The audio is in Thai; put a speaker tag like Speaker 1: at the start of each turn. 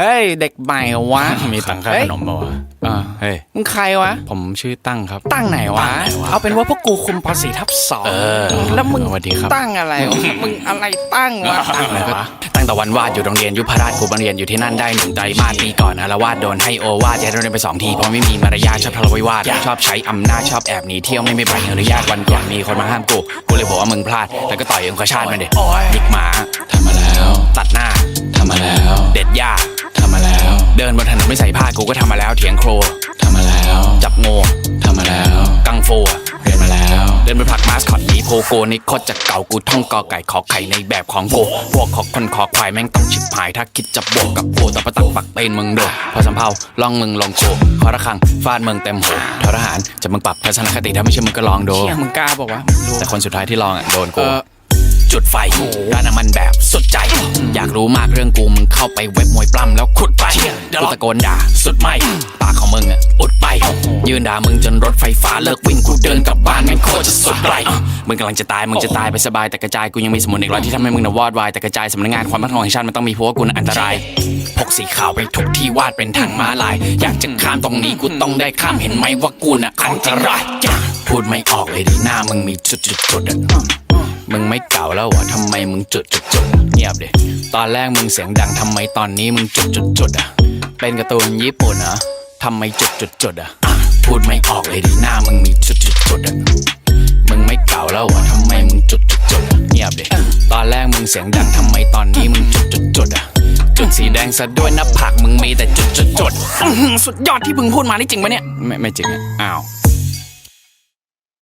Speaker 1: เฮ้ย เด็กใหม่วะ
Speaker 2: มีตังค่าขนมป่าวะ
Speaker 1: อ่า
Speaker 2: เฮ้ย
Speaker 1: มึงใครวะ
Speaker 2: ผมชื่อตั้งครับ
Speaker 1: ตั้งไหนวะ
Speaker 2: ตั้งไหนวะ
Speaker 1: เอาเป็นว่าพวกกูคุมปสี่ทับสอง
Speaker 2: เออ
Speaker 1: แล้วมึง
Speaker 2: สวัสดีครับ
Speaker 1: ตั้งอะไรวะมึงอะไรตั้งวะ
Speaker 2: ตั้งอะไรวะตั้งแต่วันวาดอยู่โรงเรียนยุพราชกูมาเรียนอยู่ที่นั่นได้หนึ่งไตรมาสปีก่อนอารวาสโดนให้โอวาดย้ายโรงเรียนไปสองทีเพราะไม่มีมารยาทชอบทะเลาะวิวาทชอบใช้อำนาจชอบแอบหนีเที่ยวไม่มีใบอนุญาตวันก่อนมีคนมาห้ามกูกูเลยบอกว่ามึงพลาดแล้วก็ต่อยองคชาตมันเด็ยิกหมาทำมาแล้วตัด ถนนไม่ใส่ผ้ากูก็ทำมาแล้วเถียงโครทำมาแล้ว จับงูทำมาแล้ว กังฟูเรียนมาแล้ว เดินไปผลักมาสคอตหนีโพโกนี่โคตรจะเก่ากูท่องกอไก่ขอไข่ในแบบของโกพวกขอคนขอควายแม่งต้องชิบหายถ้าคิดจะบวกกับกูแต่ประตักปักเต้นมึงโดดพอสำเพาล่องมึงลองโชว์ขอระคังฟาดมึงเต็มหัวทรหารจะมึงปรับทัศนคติถ้าไม่ใช่มึงก็ลองดู
Speaker 1: เชี่ยมึงกล้าบอกวะดู
Speaker 2: แต่คนสุดท้ายที่ลองอะโดนกู
Speaker 1: เออ
Speaker 2: จุดไฟร้านน้ำมันแบบสุดใจ อยากรู้มากเรื่องกูมึงเข้าไปเว็บมวยปล้ำแล้วขุดไปกูตะโกนด่าสุดไม่ปากของมึงอะอุดไป ยืนด่ามึงจนรถไฟฟ้าเลิกวิ่งกูเดินกลับบ้านแม่งโคตรจะสุดไรมึงกำลังจะตายมึงจะตายไปสบายแต่กระจายกูยังมีสมุนอีกร้อยที่ทำให้มึงน่ะวอดวายแต่กระจายสำนักงานความมั่นคงแห่งชาติมันต้องมีเพราะว่ากูน่ะอันตรายพกสีขาวไปทุกที่วาดเป็นทางม้าลาย อยากจะข้ามตรงนี้กูต้องได้ข้ามเห็นไหมว่ากูน่ะอันตรายพูดไม่ออกเลยดีหน้ามึงมีจุดจุดจุด มึงไม่เก่าแล้ววะทำไมมึงจุดจุดจุดเงียบดิตอนแรกมึงเสียงดังทำไมตอนนี้มึงจุดจุดจุดอะเป็นการ์ตูนญี่ปุ่นเหรอทำไมจุดจุดจุดอะอะพูดไม่ออกเลยดิหน้ามึงมีจุดจุดจุดอะมึงไม่เก่าแล้ววะทำไมมึงจุดจุดจุดเงียบดิตอนแรกมึงเสียงดังทำไมตอนนี้มึงจุดจุดจุดอะจุดสีแดงซะด้วยหน้าผากมึงมีแต่จุดจุดจุดอื้อหือสุดยอดที่มึงพูดมานี่จริงปะเนี่ยไม่ไม่จริงอ้าว